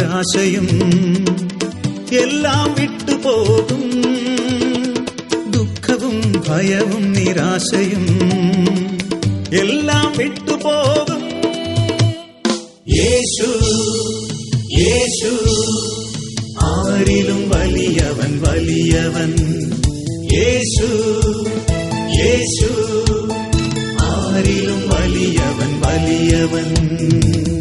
ഭയവും നിരാശയും എല്ലാം വിട്ടുപോകും ദുഃഖവും ഭയവും നിരാശയും എല്ലാം വിട്ടുപോകും യേശു യേശു ആരിലും വലിയവൻ വലിയവൻ യേശു യേശു ആരിലും വലിയവൻ വലിയവൻ ഹാലേലൂയ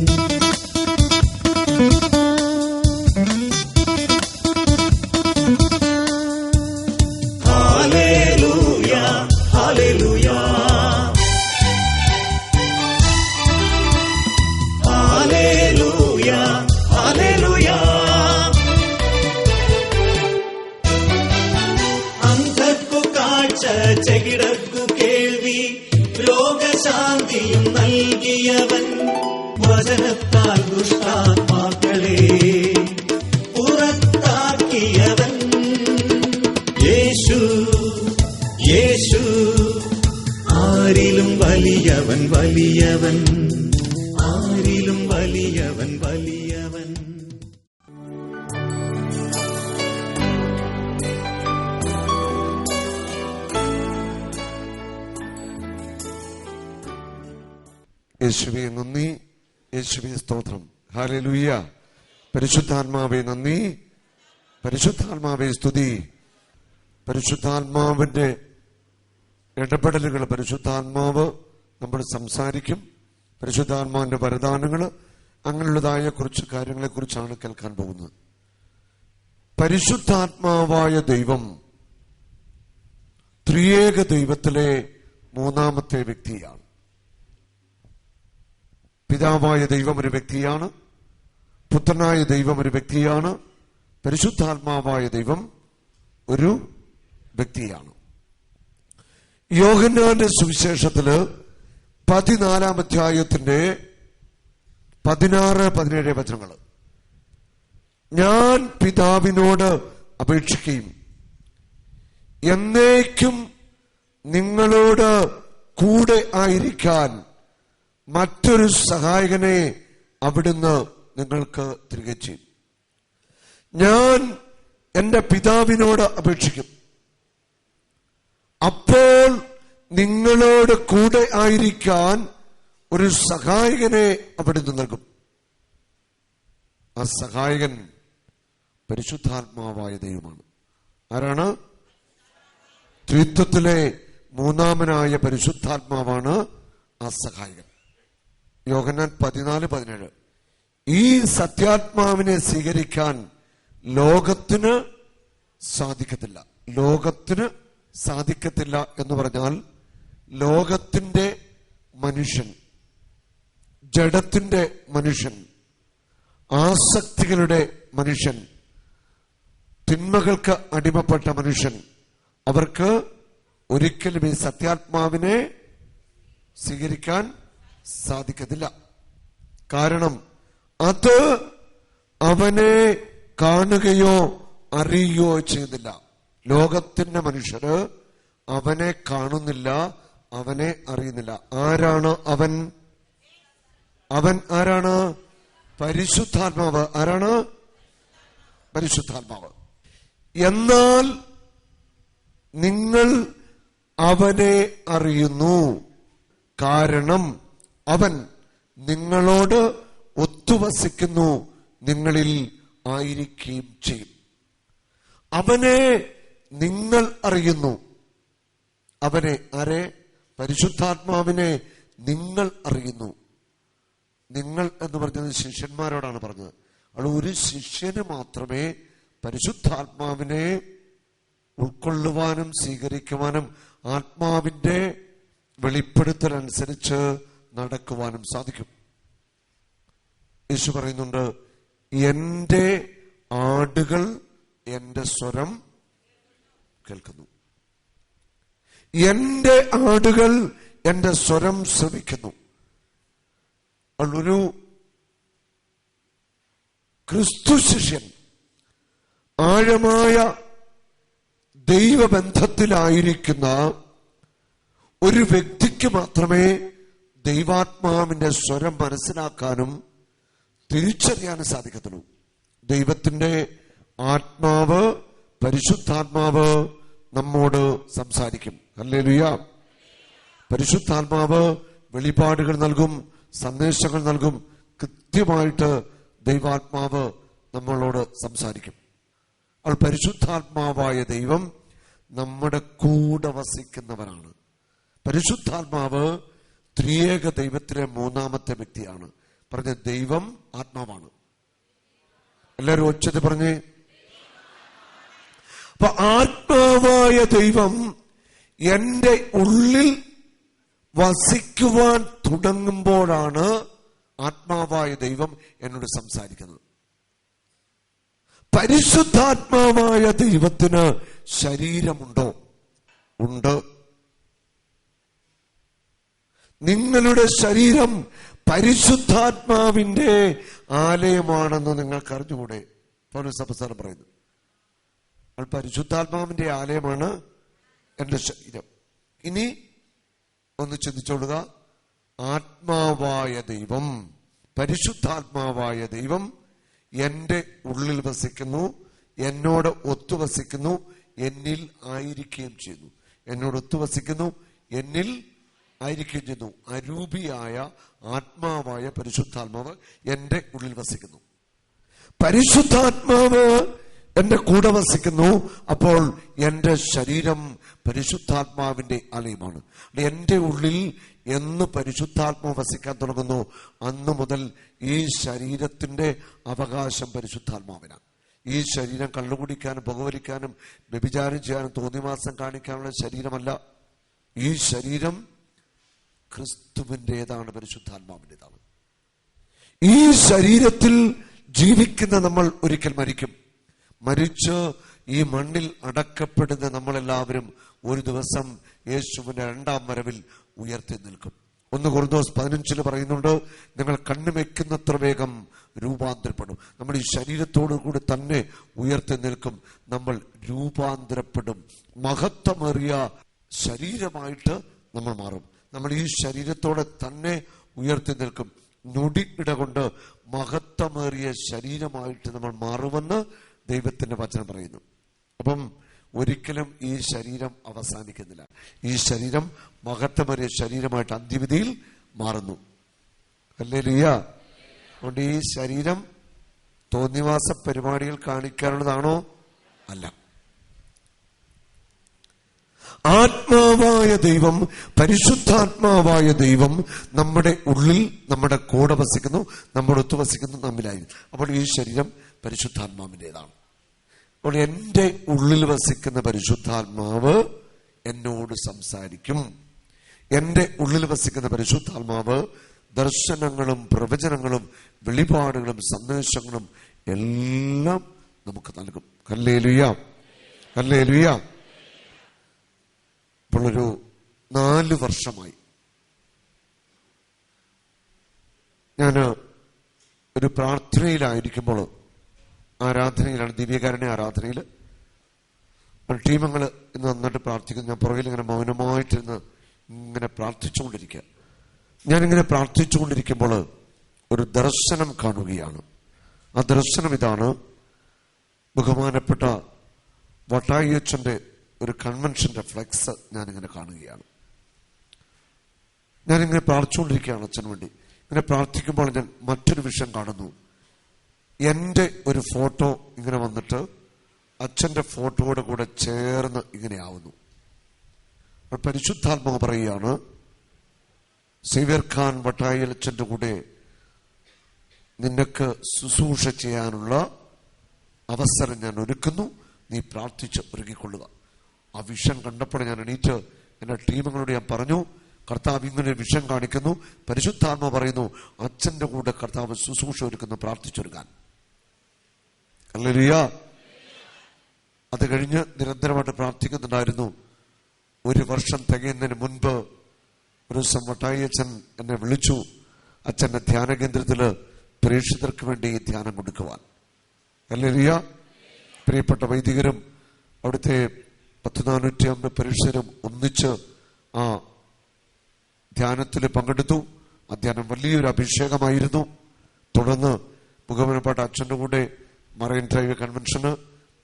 ചെകിടർക്കു കേൾവി രോഗശാന്തിയും നൽകിയവൻ വചനത്താൽ ദുഷ്ടാത്മാക്കളെ പുറത്താക്കിയവൻ. യേശു യേശു ആരിലും വലിയവൻ വലിയവൻ ആരിലും വലിയവൻ വലിയവൻ. യേശുവെ നന്ദി. യേശുവെ സ്തോത്രം. ഹാലലുയ്യ പരിശുദ്ധാത്മാവെ നന്ദി. പരിശുദ്ധാത്മാവെ സ്തുതി. പരിശുദ്ധാത്മാവിന്റെ ഇടപെടലുകൾ പരിശുദ്ധാത്മാവ് നമ്മൾ സംസാരിക്കും. പരിശുദ്ധാത്മാവിന്റെ വരദാനങ്ങൾ അങ്ങനെയുള്ളതായ കുറച്ച് കാര്യങ്ങളെ കുറിച്ചാണ് കേൾക്കാൻ പോകുന്നത്. പരിശുദ്ധാത്മാവായ ദൈവം ത്രിയേക ദൈവത്തിലെ മൂന്നാമത്തെ വ്യക്തിയാണ്. പിതാവായ ദൈവം ഒരു വ്യക്തിയാണ്. പുത്രനായ ദൈവം ഒരു വ്യക്തിയാണ്. പരിശുദ്ധാത്മാവായ ദൈവം ഒരു വ്യക്തിയാണ്. യോഹന്നാന്റെ സുവിശേഷത്തിൽ പതിനാലാം അധ്യായത്തിന്റെ പതിനാറ് പതിനേഴ് വചനങ്ങൾ ഞാൻ പിതാവിനോട് അപേക്ഷിക്കുകയും എന്നേക്കും നിങ്ങളോട് കൂടെ ആയിരിക്കാൻ മറ്റൊരു സഹായകനെ അവിടുന്ന് നിങ്ങൾക്ക് തിരികെ ചെയ്യും. ഞാൻ എന്റെ പിതാവിനോട് അപേക്ഷിക്കും. അപ്പോൾ നിങ്ങളോട് കൂടെ ആയിരിക്കാൻ ഒരു സഹായകനെ അവിടുന്ന് നൽകും. ആ സഹായകൻ പരിശുദ്ധാത്മാവായ ദൈവമാണ്. ആരാണ്? ത്രിത്വത്തിലെ മൂന്നാമനായ പരിശുദ്ധാത്മാവാണ് ആ സഹായകൻ. യോഹന്നാൻ പതിനാല് പതിനേഴ്. ഈ സത്യാത്മാവിനെ സ്വീകരിക്കാൻ ലോകത്തിന് സാധിക്കത്തില്ല. ലോകത്തിന് സാധിക്കത്തില്ല എന്ന് പറഞ്ഞാൽ ലോകത്തിന്റെ മനുഷ്യൻ ജഡത്തിന്റെ മനുഷ്യൻ ആസക്തികളുടെ മനുഷ്യൻ തിന്മകൾക്ക് അടിമപ്പെട്ട മനുഷ്യൻ അവർക്ക് ഒരിക്കലും ഈ സത്യാത്മാവിനെ സ്വീകരിക്കാൻ സാധിക്കത്തില്ല. കാരണം അത് അവനെ കാണുകയോ അറിയുകയോ ചെയ്തില്ല. ലോകത്തിന്റെ മനുഷ്യര് അവനെ കാണുന്നില്ല അവനെ അറിയുന്നില്ല. ആരാണ് അവൻ? അവൻ ആരാണ്? പരിശുദ്ധാത്മാവ്. ആരാണ്? പരിശുദ്ധാത്മാവ്. എന്നാൽ നിങ്ങൾ അവനെ അറിയുന്നു. കാരണം അവൻ നിങ്ങളോട് ഒത്തുവസിക്കുന്നു നിങ്ങളിൽ ആയിരിക്കുകയും ചെയ്യും. അവനെ നിങ്ങൾ അറിയുന്നു. അവനെ ആരെ? പരിശുദ്ധാത്മാവിനെ നിങ്ങൾ അറിയുന്നു. നിങ്ങൾ എന്ന് പറഞ്ഞത് ശിഷ്യന്മാരോടാണ് പറഞ്ഞത്. അവിടെ ഒരു ശിഷ്യന് മാത്രമേ പരിശുദ്ധാത്മാവിനെ ഉൾക്കൊള്ളുവാനും സ്വീകരിക്കുവാനും ആത്മാവിന്റെ വെളിപ്പെടുത്തൽ അനുസരിച്ച് നടക്കുവാനും സാധിക്കും. യേശു പറയുന്നുണ്ട് എന്റെ ആടുകൾ എന്റെ സ്വരം കേൾക്കുന്നു. എന്റെ ആടുകൾ എന്റെ സ്വരം ശ്രമിക്കുന്നു ഒരു ക്രിസ്തു ശിഷ്യൻ ആഴമായ ദൈവബന്ധത്തിലായിരിക്കുന്ന ഒരു വ്യക്തിക്ക് മാത്രമേ ദൈവാത്മാവിന്റെ സ്വരം മനസ്സിലാക്കാനും തിരിച്ചറിയാനും സാധിക്കത്തുള്ളൂ. ദൈവത്തിന്റെ ആത്മാവ് പരിശുദ്ധാത്മാവ് നമ്മോട് സംസാരിക്കും. അല്ലേ പരിശുദ്ധാത്മാവ് വെളിപാടുകൾ നൽകും സന്ദേശങ്ങൾ നൽകും. കൃത്യമായിട്ട് ദൈവാത്മാവ് നമ്മളോട് സംസാരിക്കും. അപ്പോൾ പരിശുദ്ധാത്മാവായ ദൈവം നമ്മുടെ കൂടെ വസിക്കുന്നവരാണ്. പരിശുദ്ധാത്മാവ് ത്രിയേക ദൈവത്തിലെ മൂന്നാമത്തെ വ്യക്തിയാണ്. പറഞ്ഞ ദൈവം ആത്മാവാണ്. എല്ലാവരും ഒച്ചത് പറഞ്ഞേ. അപ്പൊ ആത്മാവായ ദൈവം എന്റെ ഉള്ളിൽ വസിക്കുവാൻ തുടങ്ങുമ്പോഴാണ് ആത്മാവായ ദൈവം എന്നോട് സംസാരിക്കുന്നത്. പരിശുദ്ധാത്മാവായ ദൈവത്തിന് ശരീരമുണ്ടോ? ഉണ്ട്. നിങ്ങളുടെ ശരീരം പരിശുദ്ധാത്മാവിന്റെ ആലയമാണെന്ന് നിങ്ങൾക്ക് അറിഞ്ഞുകൂടെ? അപ്പസ്തലൻ പറയുന്നു അപ്പോൾ പരിശുദ്ധാത്മാവിന്റെ ആലയമാണ് എന്റെ ശരീരം. ഇനി ഒന്ന് ചിന്തിച്ചോളുക. ആത്മാവായ ദൈവം പരിശുദ്ധാത്മാവായ ദൈവം എന്റെ ഉള്ളിൽ വസിക്കുന്നു എന്നോട് ഒത്തുവസിക്കുന്നു എന്നിൽ ആയിരിക്കുകയും ചെയ്യുന്നു. എന്നോട് ഒത്തുവസിക്കുന്നു എന്നിൽ ആയിരിക്കുകയും ചെയ്യുന്നു അരൂപിയായ ആത്മാവായ പരിശുദ്ധാത്മാവ് എന്റെ ഉള്ളിൽ വസിക്കുന്നു. പരിശുദ്ധാത്മാവ് എന്റെ കൂടെ വസിക്കുന്നു. അപ്പോൾ എന്റെ ശരീരം പരിശുദ്ധാത്മാവിന്റെ ആലയമാണ്. എന്റെ ഉള്ളിൽ എന്ന് പരിശുദ്ധാത്മാവ് വസിക്കാൻ തുടങ്ങുന്നു. അന്ന് മുതൽ ഈ ശരീരത്തിന്റെ അവകാശം പരിശുദ്ധാത്മാവിനാണ്. ഈ ശരീരം കള്ളുകുടിക്കാനും പുകവലിക്കാനും വ്യഭിചാരം ചെയ്യാനും തോന്നിമാസം കാണിക്കാനുള്ള ശരീരമല്ല. ഈ ശരീരം ക്രിസ്തുവിന്റെതാണ് പരിശുദ്ധാത്മാവിന്റെതാണ് ഈ ശരീരത്തിൽ ജീവിക്കുന്ന നമ്മൾ ഒരിക്കൽ മരിക്കും. മരിച്ച് ഈ മണ്ണിൽ അടക്കപ്പെടുന്ന നമ്മളെല്ലാവരും ഒരു ദിവസം യേശുവിന്റെ രണ്ടാം വരവിൽ ഉയർത്തി നിൽക്കും. ഒന്ന് കുറുദോസ് പതിനഞ്ചിൽ പറയുന്നുണ്ട് നിങ്ങൾ കണ്ണു വെക്കുന്നത്ര വേഗം രൂപാന്തരപ്പെടും. നമ്മൾ ഈ ശരീരത്തോടു കൂടി തന്നെ ഉയർത്തി നിൽക്കും. നമ്മൾ രൂപാന്തരപ്പെടും. മഹത്വമേറിയ ശരീരമായിട്ട് നമ്മൾ മാറും. നമ്മൾ ഈ ശരീരത്തോടെ തന്നെ ഉയർത്തി നിൽക്കും. നൊടി ഇടകൊണ്ട് മഹത്വമേറിയ ശരീരമായിട്ട് നമ്മൾ മാറുമെന്ന് ദൈവത്തിന്റെ വചനം പറയുന്നു. അപ്പം ഒരിക്കലും ഈ ശരീരം അവസാനിക്കുന്നില്ല. ഈ ശരീരം മഹത്വമേറിയ ശരീരമായിട്ട് അന്ത്യവിധിയിൽ മാറുന്നു. അല്ലേ ലിയ അതുകൊണ്ട് ഈ ശരീരം തോന്നിവാസ പരിപാടികൾ കാണിക്കാനുള്ളതാണോ അല്ല. ആത്മാവായ ദൈവം പരിശുദ്ധാത്മാവായ ദൈവം നമ്മുടെ ഉള്ളിൽ നമ്മുടെ കൂടെ വസിക്കുന്നു നമ്മുടെ ഒത്തു വസിക്കുന്നു നമ്മിലായി അപ്പോൾ ഈ ശരീരം പരിശുദ്ധാത്മാവിന്റെതാണ്. അപ്പോൾ എന്റെ ഉള്ളിൽ വസിക്കുന്ന പരിശുദ്ധാത്മാവ് എന്നോട് സംസാരിക്കും. എന്റെ ഉള്ളിൽ വസിക്കുന്ന പരിശുദ്ധാത്മാവ് ദർശനങ്ങളും പ്രവചനങ്ങളും വെളിപാടുകളും സന്ദേശങ്ങളും എല്ലാം നമുക്ക് നൽകും. കല്ലേലുയാം കല്ലേലുയ ഇപ്പോൾ ഒരു നാല് വർഷമായി. ഞാൻ ഒരു പ്രാർത്ഥനയിലായിരിക്കുമ്പോൾ ആരാധനയിലാണ് ദിവ്യകാരുണ്യ ആരാധനയിൽ ടീമങ്ങൾ ഇന്ന് നന്നായിട്ട് പ്രാർത്ഥിക്കുന്നു. ഞാൻ പുറകിൽ ഇങ്ങനെ മൗനമായിട്ടിരുന്ന് ഇങ്ങനെ പ്രാർത്ഥിച്ചുകൊണ്ടിരിക്കുക. ഞാനിങ്ങനെ പ്രാർത്ഥിച്ചുകൊണ്ടിരിക്കുമ്പോൾ ഒരു ദർശനം കാണുകയാണ്. ആ ദർശനം ഇതാണ് ബഹുമാനപ്പെട്ട വട്ടായിയച്ചന്റെ ഒരു കൺവെൻഷന്റെ ഫ്ലെക്സ് ഞാനിങ്ങനെ കാണുകയാണ്. ഞാനിങ്ങനെ പ്രാർത്ഥിച്ചുകൊണ്ടിരിക്കുകയാണ് അച്ഛന് വേണ്ടി. ഇങ്ങനെ പ്രാർത്ഥിക്കുമ്പോൾ ഞാൻ മറ്റൊരു വിഷയം കാണുന്നു. എന്റെ ഒരു ഫോട്ടോ ഇങ്ങനെ വന്നിട്ട് അച്ഛന്റെ ഫോട്ടോയുടെ കൂടെ ചേർന്ന് ഇങ്ങനെയാവുന്നു പരിശുദ്ധാത്മാവ് പറയുകയാണ് സേവ്യർ ഖാൻ വട്ടായി അച്ഛന്റെ കൂടെ നിനക്ക് ശുശ്രൂഷ ചെയ്യാനുള്ള അവസരം ഞാൻ ഒരുക്കുന്നു. നീ പ്രാർത്ഥിച്ച് ഒരുങ്ങിക്കൊള്ളുക ആ വിഷൻ കണ്ടപ്പോൾ ഞാൻ എണീറ്റ് എന്റെ ടീമുകളോട് ഞാൻ പറഞ്ഞു കർത്താവ് ഇങ്ങനെ വിഷം കാണിക്കുന്നു. പരിശുദ്ധാത്മ പറയുന്നു അച്ഛന്റെ കൂടെ കർത്താവ് ശുശ്രൂഷ ഒരുക്കുന്നു പ്രാർത്ഥിച്ചൊരുക്കാൻ അല്ലേലിയ അത് കഴിഞ്ഞ് നിരന്തരമായിട്ട് പ്രാർത്ഥിക്കുന്നുണ്ടായിരുന്നു. ഒരു വർഷം തികയുന്നതിന് മുൻപ് ഒരു ദിവസം വട്ടായി അച്ഛൻ എന്നെ വിളിച്ചു അച്ഛന്റെ ധ്യാന കേന്ദ്രത്തിൽ പ്രേക്ഷിതർക്ക് വേണ്ടി ധ്യാനം കൊടുക്കുവാൻ. അല്ലേലിയ പ്രിയപ്പെട്ട വൈദികരും അവിടുത്തെ പത്ത് നാനൂറ്റി അമ്പത് പരീക്ഷരും ഒന്നിച്ച് ആ ധ്യാനത്തിൽ പങ്കെടുത്തു. ആ ധ്യാനം വലിയൊരു അഭിഷേകമായിരുന്നു. തുടർന്ന് മുഖമനപ്പാട്ട് അച്ഛന്റെ കൂടെ മറൈൻ ഡ്രൈവ് കൺവെൻഷന്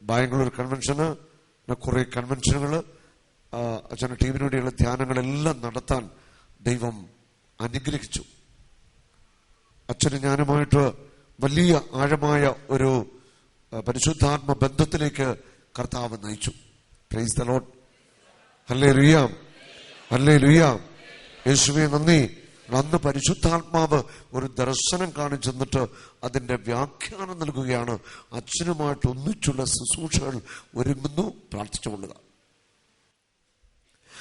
ബാംഗ്ലൂർ കൺവെൻഷന് പിന്നെ കുറെ കൺവെൻഷനുകൾ അച്ഛന്റെ ടീമിനോടെയുള്ള ധ്യാനങ്ങളെല്ലാം നടത്താൻ ദൈവം അനുഗ്രഹിച്ചു. അച്ഛന് ഞാനുമായിട്ട് വലിയ ആഴമായ ഒരു പരിശുദ്ധാത്മ ബന്ധത്തിലേക്ക് കർത്താവ് നയിച്ചു. പ്രൈസ് ദ ലോഡ് അല്ലേ ലുയാം അല്ലേ ലുയാം യേശുവെ നന്ദി. അന്ന് പരിശുദ്ധാത്മാവ് ഒരു ദർശനം കാണിച്ചെന്നിട്ട് അതിന്റെ വ്യാഖ്യാനം നൽകുകയാണ്. അച്ഛനുമായിട്ട് ഒന്നിച്ചുള്ള ശുശ്രൂഷകൾ ഒരുങ്ങുന്നു. പ്രാർത്ഥിച്ചുകൊള്ളുക.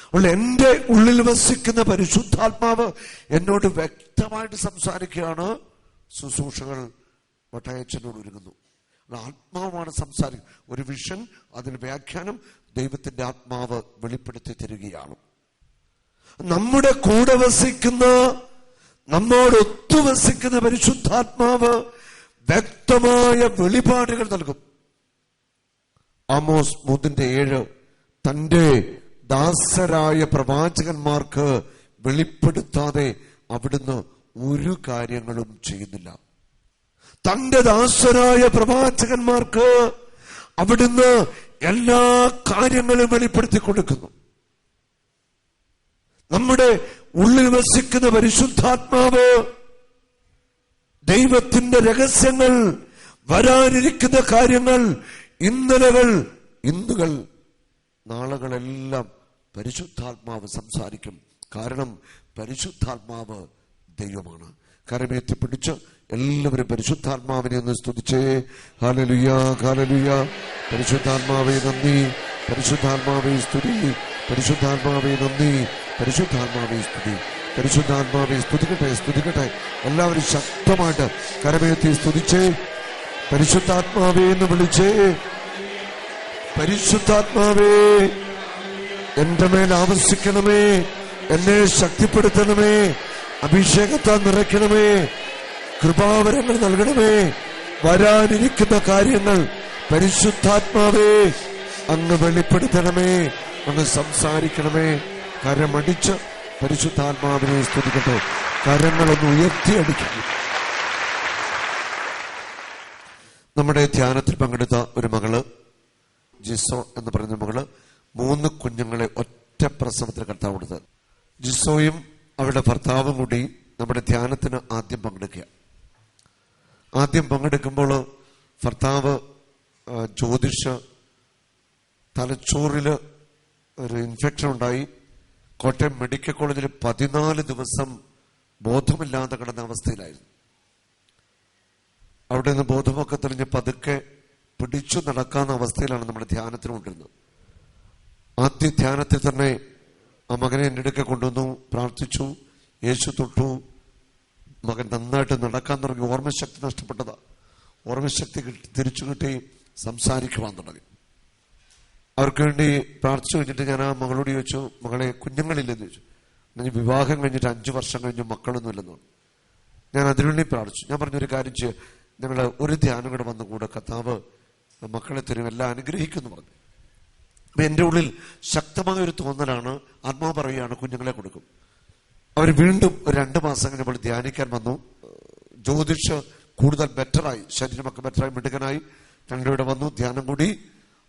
അപ്പോൾ എന്റെ ഉള്ളിൽ വസിക്കുന്ന പരിശുദ്ധാത്മാവ് എന്നോട് വ്യക്തമായിട്ട് സംസാരിക്കുകയാണ്. ശുശ്രൂഷകൾ വട്ടയച്ചനോട് ഒരുങ്ങുന്നു. ആത്മാവാണ് സംസാരിക്കുന്നത് ഒരു വിഷൻ അതിന് വ്യാഖ്യാനം ദൈവത്തിന്റെ ആത്മാവ് വെളിപ്പെടുത്തി തരികയാണ്. നമ്മുടെ കൂടെ വസിക്കുന്ന നമ്മോട് ഒത്തുവസിക്കുന്ന പരിശുദ്ധാത്മാവ് വ്യക്തമായ വെളിപാടുകൾ നൽകും. ആമോസ് മൂന്നിന്റെ ഏഴ് തന്റെ ദാസരായ പ്രവാചകന്മാർക്ക് വെളിപ്പെടുത്താതെ അവിടുന്ന് ഒരു കാര്യങ്ങളും ചെയ്യുന്നില്ല. തന്റെ ദാസരായ പ്രവാചകന്മാർക്ക് അവിടുന്ന് എല്ലാ കാര്യങ്ങളും വെളിപ്പെടുത്തി കൊടുക്കുന്നു. നമ്മുടെ ഉള്ളിൽ വസിക്കുന്ന പരിശുദ്ധാത്മാവ് ദൈവത്തിന്റെ രഹസ്യങ്ങൾ വരാനിരിക്കുന്ന കാര്യങ്ങൾ ഇന്നലകൾ ഇന്നുകൾ നാളുകളെല്ലാം പരിശുദ്ധാത്മാവ് സംസാരിക്കും. കാരണം പരിശുദ്ധാത്മാവ് ദൈവമാണ്. കരമേത്തിപ്പിടിച്ച് പിടിച്ച് എല്ലാവരും പരിശുദ്ധാത്മാവിനെ ഒന്ന് സ്തുതിച്ചേ. ഹാലലുയ ഹാലലുയ പരിശുദ്ധാത്മാവെ നന്ദി. പരിശുദ്ധാത്മാവെ സ്തുതി. പരിശുദ്ധാത്മാവെ നന്ദി. പരിശുദ്ധാത്മാവെ സ്തുതി. പരിശുദ്ധാത്മാവെ സ്തുതിക്കട്ടെ സ്തുതിക്കട്ടെ. എല്ലാവരും ശക്തമായിട്ട് കരമേത്തി സ്തുതിച്ചേ. പരിശുദ്ധാത്മാവേ എന്ന് വിളിച്ചേ. പരിശുദ്ധാത്മാവേ എന്റെ മേൽ ആവശ്യിക്കണമേ എന്നെ ശക്തിപ്പെടുത്തണമേ. അഭിഷേകത്താൽ നിറയ്ക്കണമേ. കൃപാവരങ്ങൾ നൽകണമേ. വരാനിരിക്കുന്ന കാര്യങ്ങൾ പരിശുദ്ധാത്മാവേ അങ്ങ് വെളിപ്പെടുത്തണമേ അങ്ങ് സംസാരിക്കണമേ. കരമടിച്ച് പരിശുദ്ധാത്മാവിനെ സ്തുതിക്കട്ടെ. കരങ്ങളൊന്ന് ഉയർത്തിയടിക്കുന്നു നമ്മുടെ ധ്യാനത്തിൽ പങ്കെടുത്ത ഒരു മകൾ ജിസോ എന്ന് പറയുന്ന മകൾ മൂന്ന് കുഞ്ഞുങ്ങളെ ഒറ്റ പ്രസവത്തിൽ കർത്താവ് ജിസോയും അവരുടെ ഭർത്താവും കൂടി നമ്മുടെ ധ്യാനത്തിന് ആദ്യം പങ്കെടുക്കുക ആദ്യം പങ്കെടുക്കുമ്പോൾ ഭർത്താവ് ജ്യോതിഷ തലച്ചോറിൽ ഒരു ഇൻഫെക്ഷൻ ഉണ്ടായി. കോട്ടയം മെഡിക്കൽ കോളേജിൽ പതിനാല് ദിവസം ബോധമില്ലാതെ കിടന്ന അവസ്ഥയിലായിരുന്നു. അവിടെ നിന്ന് ബോധമൊക്കെ തെളിഞ്ഞ് പതുക്കെ പിടിച്ചു നടക്കാവുന്ന അവസ്ഥയിലാണ് നമ്മുടെ ധ്യാനത്തിന് കൊണ്ടിരുന്നത്. ആദ്യ ധ്യാനത്തിൽ തന്നെ ആ മകനെ എന്റെ അടുക്കെ കൊണ്ടുവന്നു പ്രാർത്ഥിച്ചു യേശു തൊട്ടു മകൻ നന്നായിട്ട് നടക്കാൻ തുടങ്ങി ഓർമ്മശക്തി നഷ്ടപ്പെട്ടതാ. ഓർമ്മശക്തി തിരിച്ചു കിട്ടി സംസാരിക്കുവാൻ തുടങ്ങി. അവർക്ക് വേണ്ടി പ്രാർത്ഥിച്ചു കഴിഞ്ഞിട്ട് ഞാൻ ആ മകളോട് ചോദിച്ചു മകളെ കുഞ്ഞുങ്ങളില്ലെന്ന് ചോദിച്ചു. ഞാൻ വിവാഹം കഴിഞ്ഞിട്ട് അഞ്ചു വർഷം കഴിഞ്ഞു മക്കളൊന്നും ഇല്ലെന്ന് പറഞ്ഞു. ഞാൻ അതിനുവേണ്ടി പ്രാർത്ഥിച്ചു. ഞാൻ പറഞ്ഞൊരു കാര്യം ചെയ്യുക ഞങ്ങൾ ഒരു ധ്യാനം കൂടെ വന്നുകൂടെ കർത്താവ് മക്കളെ തരും എല്ലാം അനുഗ്രഹിക്കുന്നു പറഞ്ഞു. അപ്പൊ എന്റെ ഉള്ളിൽ ശക്തമായ ഒരു തോന്നലാണ് ആത്മാവ് പറയുകയാണ് കുഞ്ഞുങ്ങളെ കൊടുക്കും. അവർ വീണ്ടും രണ്ട് മാസം കഴിഞ്ഞപ്പോൾ ധ്യാനിക്കാൻ വന്നു. ജ്യോതിഷ കൂടുതൽ ബെറ്ററായി ശരീരമൊക്കെ ബെറ്ററായി മിടുക്കനായി രണ്ടുപേരും വന്നു ധ്യാനം കൂടി.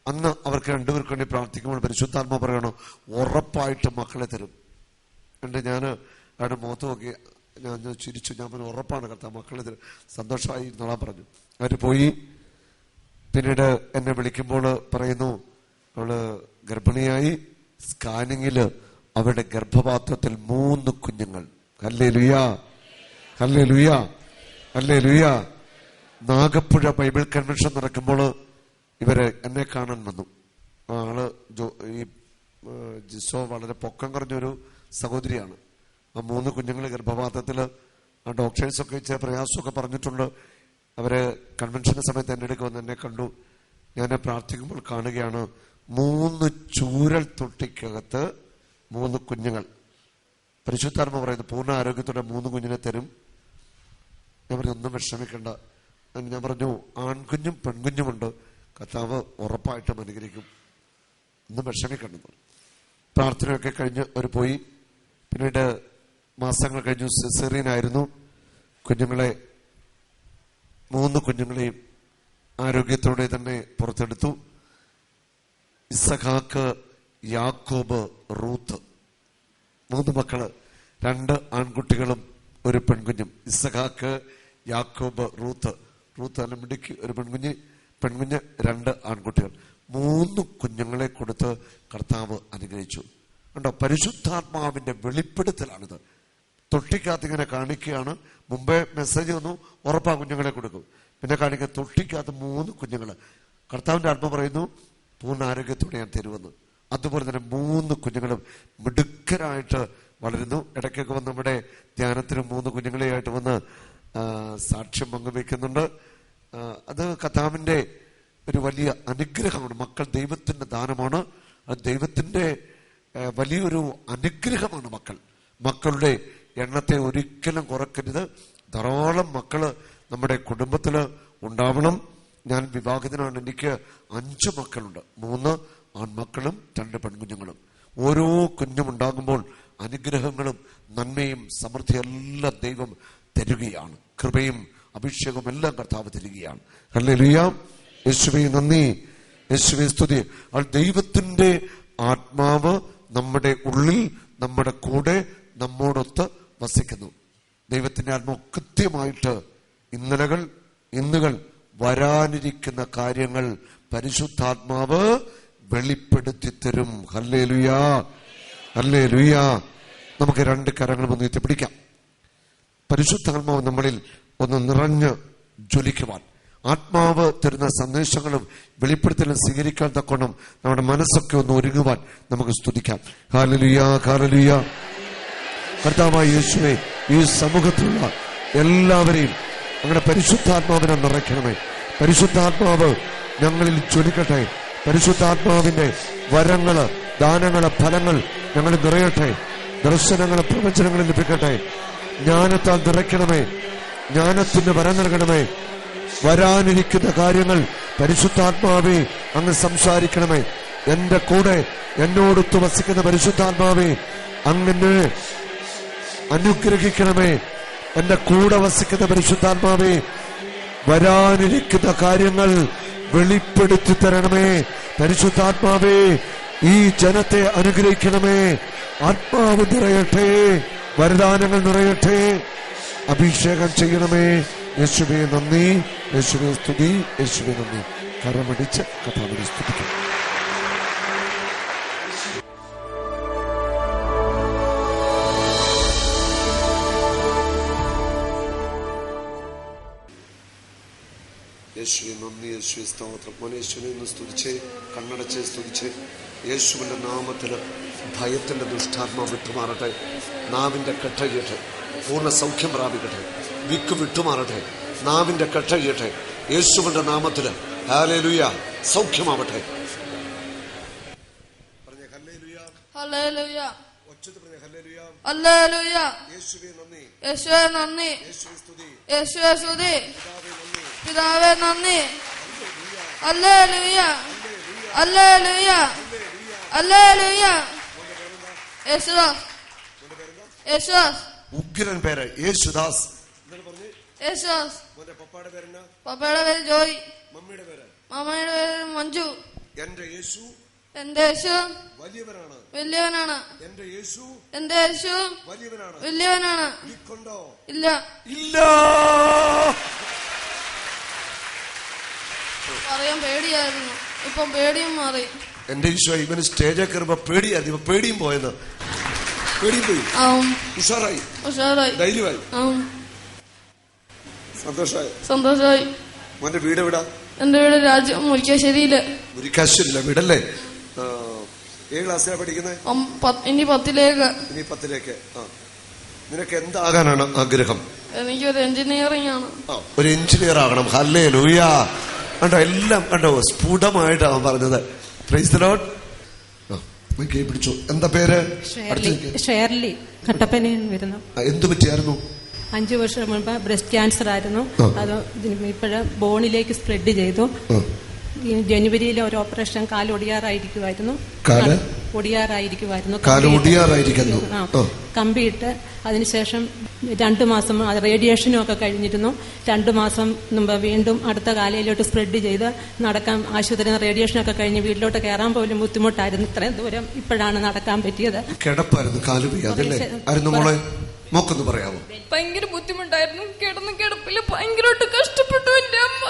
അന്ന് അവർക്ക് രണ്ടുപേർക്ക് വേണ്ടി പ്രാർത്ഥിക്കുമ്പോൾ പരിശുദ്ധാത്മ പറയണോ ഉറപ്പായിട്ട് മക്കളെ തരും. എന്നിട്ട് ഞാൻ അവരുടെ മുഖത്ത് നോക്കി ഞാൻ ചിരിച്ചു ഞാൻ പറഞ്ഞു ഉറപ്പാണ് കർത്താവ് മക്കളെ തരും. സന്തോഷമായി എന്നോളാൻ പറഞ്ഞു. അവർ പോയി. പിന്നീട് എന്നെ വിളിക്കുമ്പോൾ പറയുന്നു അവൾ ഗർഭിണിയായി സ്കാനിങ്ങിൽ അവരുടെ ഗർഭപാത്രത്തിൽ മൂന്ന് കുഞ്ഞുങ്ങൾ. അല്ലേ ലുയാ അല്ലേ ലുയാ അല്ലേ ലുയാ നാഗപ്പുഴ ബൈബിൾ കൺവെൻഷൻ നടക്കുമ്പോൾ ഇവരെ എന്നെ കാണാൻ വന്നു. ആൾ ഈ ജിസോ വളരെ പൊക്കം കുറഞ്ഞൊരു സഹോദരിയാണ്. ആ മൂന്ന് കുഞ്ഞുങ്ങൾ ഗർഭപാത്രത്തിൽ ആ ഡോക്ടേഴ്സൊക്കെ ചില പ്രയാസമൊക്കെ പറഞ്ഞിട്ടുണ്ട്. അവരെ കൺവെൻഷന്റെ സമയത്ത് എന്റെ അടുക്ക് വന്ന് എന്നെ കണ്ടു. ഞാൻ പ്രാർത്ഥിക്കുമ്പോൾ കാണുകയാണ് മൂന്ന് ചൂരൽ തൊട്ടിക്കകത്ത് മൂന്ന് കുഞ്ഞുങ്ങൾ. പരിശുദ്ധാത്മ പറയുന്നു പൂർണ ആരോഗ്യത്തോടെ മൂന്ന് കുഞ്ഞിനെ തരും. ഞാൻ പറഞ്ഞു ഒന്നും വിഷമിക്കണ്ട. ഞാൻ പറഞ്ഞു ആൺകുഞ്ഞും പെൺകുഞ്ഞുമുണ്ട്. കർത്താവ് ഉറപ്പായിട്ടും അനുഗ്രഹിക്കും. ഒന്നും വിഷമിക്കണ്ടെന്ന് പ്രാർത്ഥനയൊക്കെ കഴിഞ്ഞ് അവർ പോയി. പിന്നീട് മാസങ്ങൾ കഴിഞ്ഞു സിസേറിയനായിരുന്നു. കുഞ്ഞുങ്ങളെ മൂന്ന് കുഞ്ഞുങ്ങളെയും ആരോഗ്യത്തോടെ തന്നെ പുറത്തെടുത്തു. ഇസഖാക്ക് യാക്കോബ് റൂത്ത്. മൂന്ന് മക്കൾ രണ്ട് ആൺകുട്ടികളും ഒരു പെൺകുഞ്ഞും. ഇസഖാക്ക് യാക്കോബ് റൂത്ത്. റൂത്ത് അല്ല മിടുക്കി ഒരു പെൺകുഞ്ഞ് പെൺകുഞ്ഞ് രണ്ട് ആൺകുട്ടികൾ. മൂന്ന് കുഞ്ഞുങ്ങളെ കൊടുത്ത് കർത്താവ് അനുഗ്രഹിച്ചു. കണ്ടോ പരിശുദ്ധാത്മാവിന്റെ വെളിപ്പെടുത്തലാണിത്. തൊട്ടിക്കകത്ത് ഇങ്ങനെ കാണിക്കുകയാണ്. മുമ്പേ മെസ്സേജ് വന്നു ഉറപ്പാ കുഞ്ഞുങ്ങളെ കൊടുക്കും. പിന്നെ കാണിക്കുക തൊട്ടിക്കകത്ത് മൂന്ന് കുഞ്ഞുങ്ങൾ. കർത്താവിന്റെ ആത്മ പറയുന്നു പൂർണ ആരോഗ്യത്തോടെ ഞാൻ തരുമെന്ന്. അതുപോലെ തന്നെ മൂന്ന് കുഞ്ഞുങ്ങളും മിടുക്കരായിട്ട് വളരുന്നു. ഇടയ്ക്കൊക്കെ വന്ന് നമ്മുടെ ധ്യാനത്തിന് മൂന്ന് കുഞ്ഞുങ്ങളെയായിട്ട് വന്ന് സാക്ഷ്യം പങ്കുവെക്കുന്നുണ്ട് അത് കഥാവിന്റെ ഒരു വലിയ അനുഗ്രഹമാണ്. മക്കൾ ദൈവത്തിന്റെ ദാനമാണ്. ദൈവത്തിന്റെ വലിയൊരു അനുഗ്രഹമാണ് മക്കൾ. മക്കളുടെ എണ്ണത്തെ ഒരിക്കലും കുറക്കരുത്. ധാരാളം മക്കൾ നമ്മുടെ കുടുംബത്തിൽ ഉണ്ടാവണം. ഞാൻ വിവാഹിതനാണ്. എനിക്ക് അഞ്ച് മക്കളുണ്ട്. മൂന്ന് ആൺമക്കളും രണ്ട് പെൺകുഞ്ഞുങ്ങളും. ഓരോ കുഞ്ഞും ഉണ്ടാകുമ്പോൾ അനുഗ്രഹങ്ങളും നന്മയും സമൃദ്ധിയെല്ലാം ദൈവം തരുകയാണ്. കൃപയും അഭിഷേകവും എല്ലാം കർത്താവ് തരികയാണ്. നന്ദി. യേശുവെ സ്തുതി. അപ്പോൾ ദൈവത്തിന്റെ ആത്മാവ് നമ്മുടെ ഉള്ളിൽ നമ്മുടെ കൂടെ നമ്മോടൊത്ത് വസിക്കുന്നു. ദൈവത്തിന്റെ ആത്മാവ് കൃത്യമായിട്ട് ഇന്നലകൾ ഇന്നുകൾ വരാനിരിക്കുന്ന കാര്യങ്ങൾ പരിശുദ്ധാത്മാവ് വെളിപ്പെടുത്തി തരും ഹല്ലേ ലുയാ ഹല്ലേ ലുയാ നമുക്ക് രണ്ട് കരങ്ങൾ ഒന്ന് എത്തിപ്പിടിക്കാം പരിശുദ്ധാത്മാവ് നമ്മളിൽ ഒന്ന് നിറഞ്ഞ് ജ്വലിക്കുവാൻ ആത്മാവ് തരുന്ന സന്ദേശങ്ങളും വെളിപ്പെടുത്തലും സ്വീകരിക്കാൻ തക്കോണം നമ്മുടെ മനസ്സൊക്കെ ഒന്ന് ഒരുങ്ങുവാൻ നമുക്ക് സ്തുതിക്കാം. ഹാലലുയാ ഹാലലുയാ കർത്താവായ യേശുവെ ഈ സമൂഹത്തിലുള്ള എല്ലാവരെയും അങ്ങനെ പരിശുദ്ധാത്മാവിനെ നിറയ്ക്കണമേ. പരിശുദ്ധാത്മാവ് ഞങ്ങളിൽ ജ്വലിക്കട്ടെ. പരിശുദ്ധാത്മാവിന്റെ വരങ്ങൾ ദാനങ്ങൾ ഫലങ്ങൾ ഞങ്ങൾ നിറയട്ടെ. ദർശനങ്ങൾ പ്രവചനങ്ങൾ ലഭിക്കട്ടെ. ജ്ഞാനത്താൽ നിറയ്ക്കണമേ. ജ്ഞാനത്തിന് വരം നൽകണമേ. വരാനിരിക്കുന്ന കാര്യങ്ങൾ പരിശുദ്ധാത്മാവേ അങ്ങ് സംസാരിക്കണമേ. എന്റെ കൂടെ എന്നോടൊത്ത് വസിക്കുന്ന പരിശുദ്ധാത്മാവേ അങ്ങനെ അനുഗ്രഹിക്കണമേ. എന്റെ കൂടെ വസിക്കുന്ന പരിശുദ്ധാത്മാവേ വരാനിരിക്കുന്ന കാര്യങ്ങൾ വെളിപ്പെടുത്തി തരണമേ. പരിശുദ്ധാത്മാവേ ഈ ജനത്തെ അനുഗ്രഹിക്കണമേ. ആത്മാവ് നിറയട്ടെ വരദാനങ്ങൾ നിറയട്ടെ. അഭിഷേകം ചെയ്യണമേ. യേശുവെ നന്ദി യേശുവെ സ്തുതി യേശുവെ നന്ദി. കരമടിച്ച് കഥാവിനെ സ്തുതിക്കും. യേശുവെ സ്തോത്രം. മോനെ യേശുവിനെ ഒന്ന് സ്തുതിച്ച് കണ്ണടച്ച് സ്തുതിച്ച്. യേശുവിന്റെ നാമത്തിന് ഭയത്തിന്റെ ദുഷ്ടാത്മ വിട്ടുമാറട്ടെ. നാവിന്റെ കെട്ടയ്യട്ടെ പൂർണ സൗഖ്യം പ്രാപിക്കട്ടെ. വിക്ക് വിട്ടുമാറട്ടെ. നാവിന്റെ കെട്ടയ്യട്ടെ യേശുവിന്റെ നാമത്തിൽ ഹാലേലുയ സൗഖ്യമാവട്ടെ. പിതാവേ നന്ദി. ഉഗ്രൻ പേര് യേശുദാസ്. യേശുദാസ് പപ്പയുടെ പേര് ജോയ്. മമ്മിയുടെ പേര്? മാമയുടെ പേര് മഞ്ജു. എന്റെ യേശു എന്റെ യേശു വലിയവനാണ്. വലിയവനാണ്. എന്റെ യേശു എന്റെ യേശു വലിയവനാണ്. വലിയവനാണ്. ഇല്ല. ഇല്ല. പറയാൻ പേടിയായിരുന്നു. ഇപ്പം പേടിയും മാറി. എന്റെ ഈശോ ഇവന് സ്റ്റേജിൽ കയറുമ്പോ പേടിയായിരുന്നു. ഇപ്പൊ പേടിയും പോയത് പേടിയും പോയി. ഉഷാറായി. ഉഷാറായി. ധൈര്യമായി. സന്തോഷായി സന്തോഷമായി. സന്തോഷമായി. മോന്റെ വീട് എവിടാ? എന്റെ വീട് രാജ്യം മുരിക്കാശ്ശേരിയിൽ. മുരിക്കാശ്ശേരിയില്ല വീടല്ലേ? ഏഴ് ഏത് ക്ലാസ്സിലാണ് പഠിക്കുന്നത് ഇനി പത്തിലേക്ക്. ഇനി പത്തിലേക്ക്. നിനക്ക് എന്താകാനാണ് ആഗ്രഹം? എനിക്കൊരു എഞ്ചിനീയറിംഗ് ആണ്. ഒരു എഞ്ചിനീയർ ആകണം ഹല്ലേ ലൂയ കണ്ടോ എല്ലാം കണ്ടോ സ്ഫുടമായിട്ടാ അവൻ പറഞ്ഞത്. പ്രൈസ് പിടിച്ചു. എന്താ പേര്? ഷേർലി കട്ടപ്പനയിൽ വരുന്നു. എന്ത് പറ്റിയായിരുന്നു? അഞ്ചു വർഷം മുമ്പ് ബ്രസ്റ്റ് ക്യാൻസർ ആയിരുന്നു. അത് ഇപ്പോഴ് ബോണിലേക്ക് സ്പ്രെഡ് ചെയ്തു. ജനുവരിയിലെ ഒരു ഓപ്പറേഷൻ കാൽ? ഒടിയാറായിരിക്കുമായിരുന്നു കാൽ? ഒടിയാറായിരിക്കുന്നു. കമ്പിയിട്ട് അതിനുശേഷം രണ്ടു മാസം അത് റേഡിയേഷനും ഒക്കെ കഴിഞ്ഞിരുന്നു. രണ്ടു മാസം മുമ്പ് വീണ്ടും അടുത്ത കാലയിലോട്ട് സ്പ്രെഡ് ചെയ്ത് നടക്കാൻ ആശുപത്രി റേഡിയേഷനൊക്കെ കഴിഞ്ഞ് വീട്ടിലോട്ട് കയറാൻ പോലും ബുദ്ധിമുട്ടായിരുന്നു. ഇത്രയും ദൂരം ഇപ്പോഴാണ് നടക്കാൻ പറ്റിയത്. കിടപ്പായിരുന്നു കാൽ മോളെ? മോക്കൊന്ന് പറയാമോ? ഭയങ്കര ബുദ്ധിമുട്ടായിരുന്നു. കിടന്ന് കിടപ്പിൽ ഭയങ്കരമായിട്ട് കഷ്ടപ്പെട്ടു എന്റെ അമ്മ.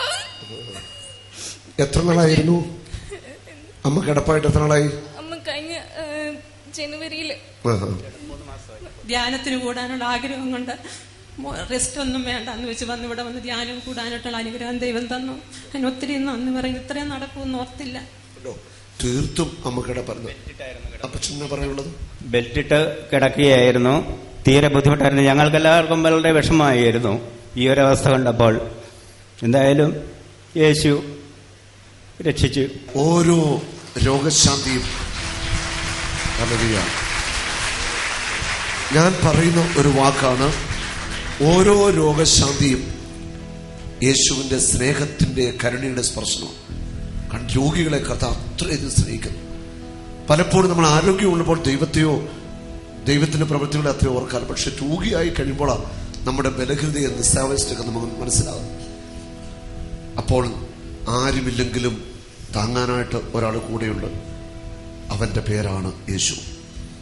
എത്ര നാളായിരുന്നു? അമ്മ കിടപ്പായിട്ട് എത്ര നാളായി? കഴിഞ്ഞ ജനുവരിയിൽ. ധ്യാനത്തിന് കൂടാനുള്ള ആഗ്രഹം കൊണ്ട് റെസ്റ്റ് ഒന്നും വേണ്ട എന്ന് വെച്ച് വന്ന് ഇവിടെ വന്ന് ധ്യാനം കൂടാനായിട്ടുള്ള അനുഗ്രഹം ദൈവം തന്നു. അതിന് ഒത്തിരി നന്ദി പറയും ഇത്രയും നടക്കുമെന്ന് ഓർത്തില്ല? തീർത്തും അമ്മ പറഞ്ഞു. അപ്പൊ ചിന്ന പറയുള്ളത്? ബെൽറ്റിട്ട് കിടക്കുകയായിരുന്നു. തീരെ ബുദ്ധിമുട്ടായിരുന്നു. ഞങ്ങൾക്ക് എല്ലാവർക്കും വളരെ വിഷമമായിരുന്നു ഈ ഒരു അവസ്ഥ കണ്ടപ്പോൾ. എന്തായാലും യേശു രക്ഷിച്ചു. ഓരോ രോഗശാന്തിയും ഞാൻ പറയുന്ന ഒരു വാക്കാണ് ഓരോ രോഗശാന്തിയും യേശുവിന്റെ സ്നേഹത്തിന്റെ കരുണയുടെ സ്പർശനവും കാരണം രോഗികളെ കഥ അത്രയധികം സ്നേഹിക്കുന്നു. പലപ്പോഴും നമ്മൾ ആരോഗ്യമുള്ളപ്പോൾ ദൈവത്തെയോ ദൈവത്തിന്റെ പ്രവൃത്തികളെ അത്രയോ ഓർക്കാറ് പക്ഷെ രോഗിയായി കഴിയുമ്പോഴാണ് നമ്മുടെ ബലഹൃതയെ നിസ്സാവസ്ഥയൊക്കെ നമുക്ക് മനസ്സിലാകും അപ്പോൾ ആരുമില്ലെങ്കിലും താങ്ങാനായിട്ട് ഒരാൾ കൂടെയുണ്ട്. അവന്റെ പേരാണ് യേശു.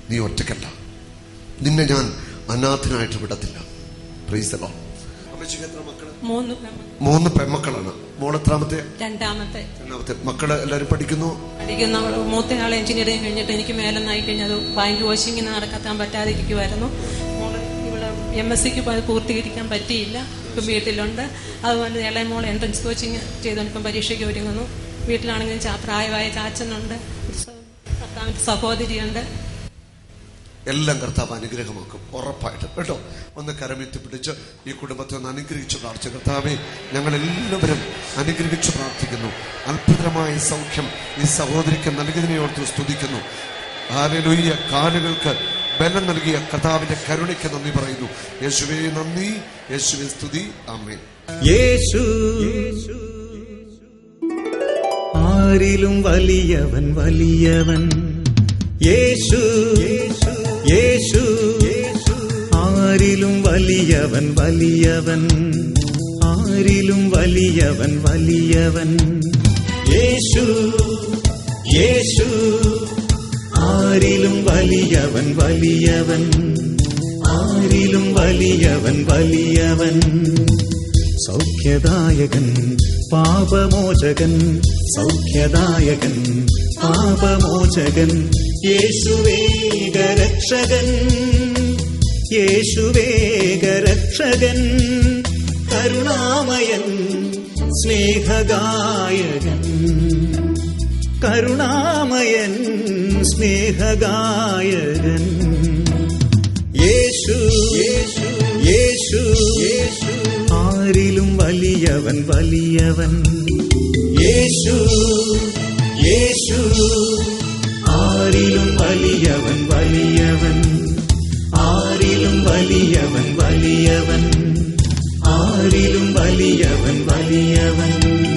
നീ ഒറ്റക്കല്ല നിന്നെ ഞാൻ അനാഥനായിട്ട് വിടത്തില്ല. പ്രൈസ് മൂന്ന് പെൺമക്കളാണ് മോളെത്രാമത്തെ രണ്ടാമത്തെ. രണ്ടാമത്തെ. മക്കൾ എല്ലാരും പഠിക്കുന്നു? പഠിക്കുന്ന. അവൾ മൂത്തയാളെ എഞ്ചിനീയറിംഗ് കഴിഞ്ഞിട്ട് എനിക്ക് മേലെന്നായി കഴിഞ്ഞത് ബാങ്ക് വാഷിങ്ങിന് നടക്കാൻ പറ്റാതിരിക്കുമായിരുന്നു മോൾ ഇവിടെ എം എസ് സിക്ക് പൂർത്തീകരിക്കാൻ പറ്റിയില്ല. ഇപ്പം വീട്ടിലുണ്ട്. അതുപോലെ ഇളയ മോൾ എൻട്രൻസ് കോച്ചിങ് ചെയ്തുകൊണ്ട് ഇപ്പം പരീക്ഷയ്ക്ക് ഒരുങ്ങുന്നു. വീട്ടിലാണെങ്കിലും പ്രായമായ ചാച്ചനുണ്ട്. സഹോദരിയുണ്ട്. എല്ലാം കർത്താവ് അനുഗ്രഹമാക്കും. ഉറപ്പായിട്ടും. കേട്ടോ? ഒന്ന് കരമെത്തി പിടിച്ച് ഈ കുടുംബത്തെ ഒന്ന് അനുഗ്രഹിച്ചു പ്രാർത്ഥിച്ചു കർത്താവെ ഞങ്ങൾ എല്ലാവരും അനുഗ്രഹിച്ചു പ്രാർത്ഥിക്കുന്നു. അത്ഭുതമായ സൗഖ്യം ഈ സഹോദരിക്ക് നൽകിയതിനെ ഓർത്ത് സ്തുതിക്കുന്നു. ആരലൊയ്യ കാലുകൾക്ക് ബലം നൽകിയ കർത്താവിന്റെ കരുണയ്ക്ക് നന്ദി പറയുന്നു. യേശുവേ നന്ദി. യേശുവേ സ്തുതി. അമ്മേ യേശു. ആരിലും വലിയവൻ വലിയവൻ യേശു യേശു ആരിലും വലിയവൻ വലിയവൻ ആരിലും വലിയവൻ വലിയവൻ യേശു യേശു ആരിലും വലിയവൻ വലിയവൻ ആരിലും വലിയവൻ വലിയവൻ സൗഖ്യദായകൻ പാപമോചകൻ സൗഖ്യദായകൻ പാപമോചകൻ യേശുവേഗരക്ഷകൻ യേശുവേഗരക്ഷകൻ കരുണാമയൻ സ്നേഹഗായകൻ. കരുണാമയൻ സ്നേഹഗായകൻ. വലിയവൻ വലിയവൻ യേശു യേശു ആരിലും വലിയവൻ വലിയവൻ ആരിലും വലിയവൻ വലിയവൻ ആരിലും വലിയവൻ വലിയവൻ വലിയവൻ